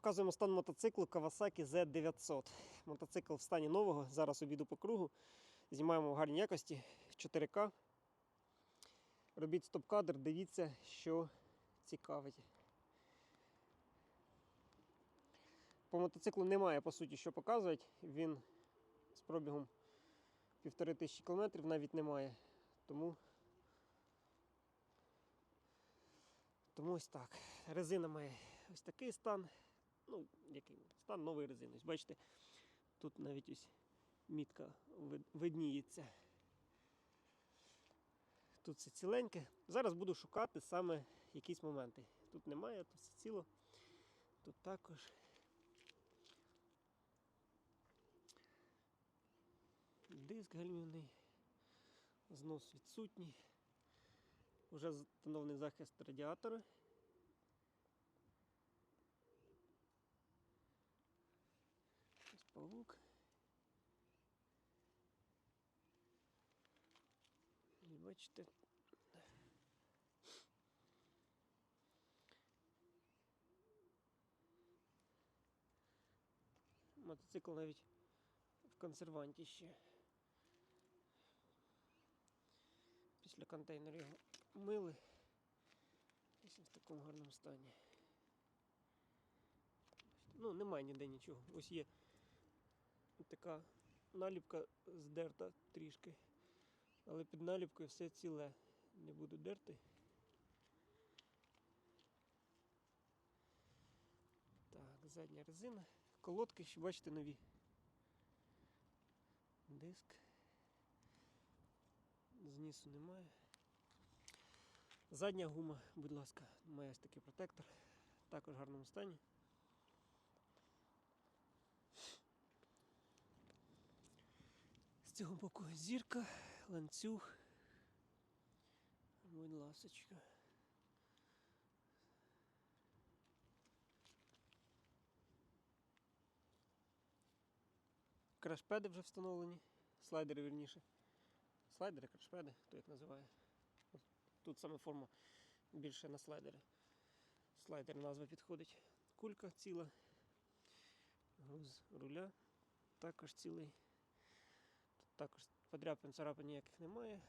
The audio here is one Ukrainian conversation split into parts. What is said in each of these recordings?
Показуємо стан мотоциклу Kawasaki Z900. Мотоцикл в стані нового. Зараз обіду по кругу. Знімаємо в гарній якості 4К. Робіть стоп-кадр, дивіться, що цікавить. По мотоциклу немає по суті що показувати. Він з пробігом півтори тисячі кілометрів навіть немає. Тому Тому ось так. Резина має ось такий стан. Ну, який стан нової резини. Бачите, тут навіть ось мітка видніється. Тут все ціленьке. Зараз буду шукати саме якісь моменти. Тут немає, тут все ціло. Тут також. Диск гальмівний. Знос відсутній. Уже встановлений захист радіатора. Ось павук. І бачите. Мотоцикл навіть в консерванті ще. Після контейнера його мили. Ось в такому гарному стані. Ну, немає ніде нічого. Ось є така наліпка здерта трішки. Але під наліпкою все ціле. Не буду дерти. Так, задня резина. Колодки ще бачите нові. Диск. Знісу немає. Задня гума, будь ласка, має ось такий протектор. Також в гарному стані. Цього боку зірка, ланцюг. Будь ласочка. Крашпеди вже встановлені. Слайдери вірніше. Слайдери, крашпеди, хто як називає. Тут саме форма більше на слайдери. Слайдер назва підходить. Кулька ціла. Груз руля також цілий. Також подряпин, царапин ніяких немає.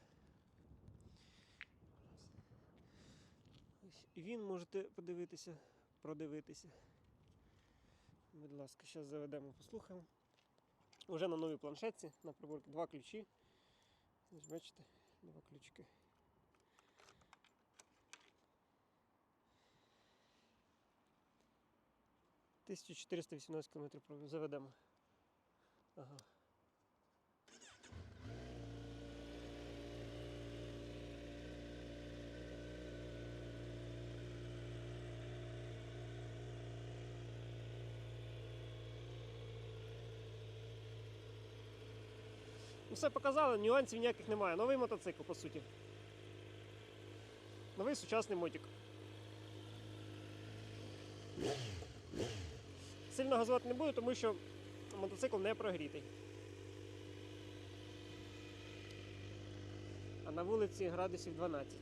І він можете подивитися, продивитися. Будь ласка, зараз заведемо, послухаємо. Уже на новій планшетці на приборці два ключі. Бачите, два ключики. Тисячу 418 км пробіг. Заведемо. Ага. Ну, Все показали, нюансів ніяких немає. Новий мотоцикл, по суті. Новий сучасний мотик. Сильно газувати не буду, тому що мотоцикл не прогрітий. А на вулиці градусів 12.